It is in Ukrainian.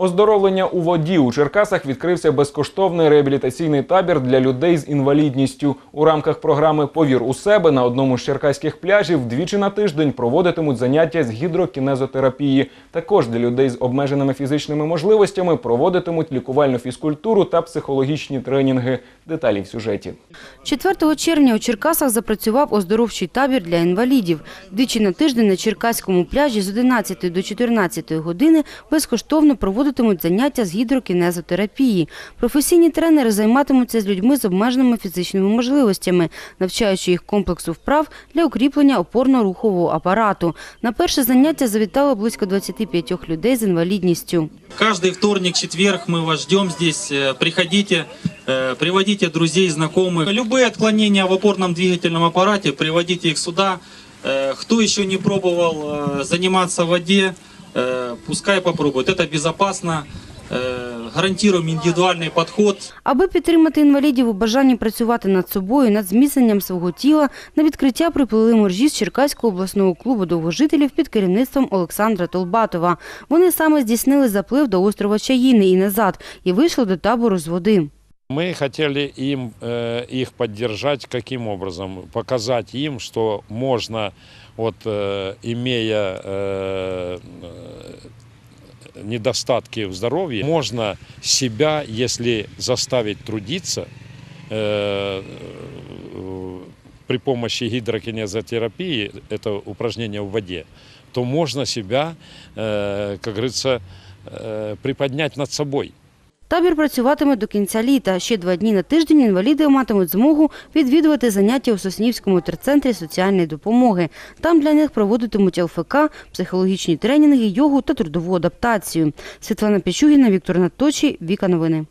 Оздоровлення у воді у Черкасах відкрився безкоштовний реабілітаційний табір для людей з інвалідністю. У рамках програми Повір у себе на одному з черкаських пляжів двічі на тиждень проводитимуть заняття з гідрокінезотерапії. Також для людей з обмеженими фізичними можливостями проводитимуть лікувальну фізкультуру та психологічні тренінги. Деталі в сюжеті. 4 червня у Черкасах запрацював оздоровчий табір для інвалідів. Двічі на тиждень на Черкаському пляжі з 11 до 14 години безкоштовно проводитимуть заняття з гідрокінезотерапії. Професійні тренери займатимуться з людьми з обмеженими фізичними можливостями, навчаючи їх комплексу вправ для укріплення опорно-рухового апарату. На перше заняття завітало близько 25 людей з інвалідністю. Каждый вторник, четверг мы вас ждем здесь. Э, Приходите, э, приводите друзей, знакомых. Любые отклонения в опорном двигательном аппарате, приводите их сюда. Э, Кто еще не пробовал э, заниматься в воде, э, пускай попробует. Это безопасно. Э, Гарантируем индивидуальный подход. Аби підтримати інвалідів у бажанні працювати над собою, над зміцненням свого тіла, на відкриття приплили моржі з Черкаського обласного клубу довгожителів під керівництвом Олександра Толбатова. Вони саме здійснили заплив до острова Чаїни і назад і вийшли до табору з води. Мы хотели им, э, их поддержать каким образом? Показать им, что можно, вот, э, имея э, э, недостатки в здоровье, можно себя, если заставить трудиться, э, э, при помощи гидрокинезотерапии, это упражнение в воде, то можно себя, э, как говорится, э, приподнять над собой. Табір працюватиме до кінця літа. Ще два дні на тиждень інваліди матимуть змогу відвідувати заняття у Соснівському терцентрі соціальної допомоги. Там для них проводитимуть ЛФК, психологічні тренінги, йогу та трудову адаптацію. Світлана Пічугіна, Віктор Наточі, Віка Новини.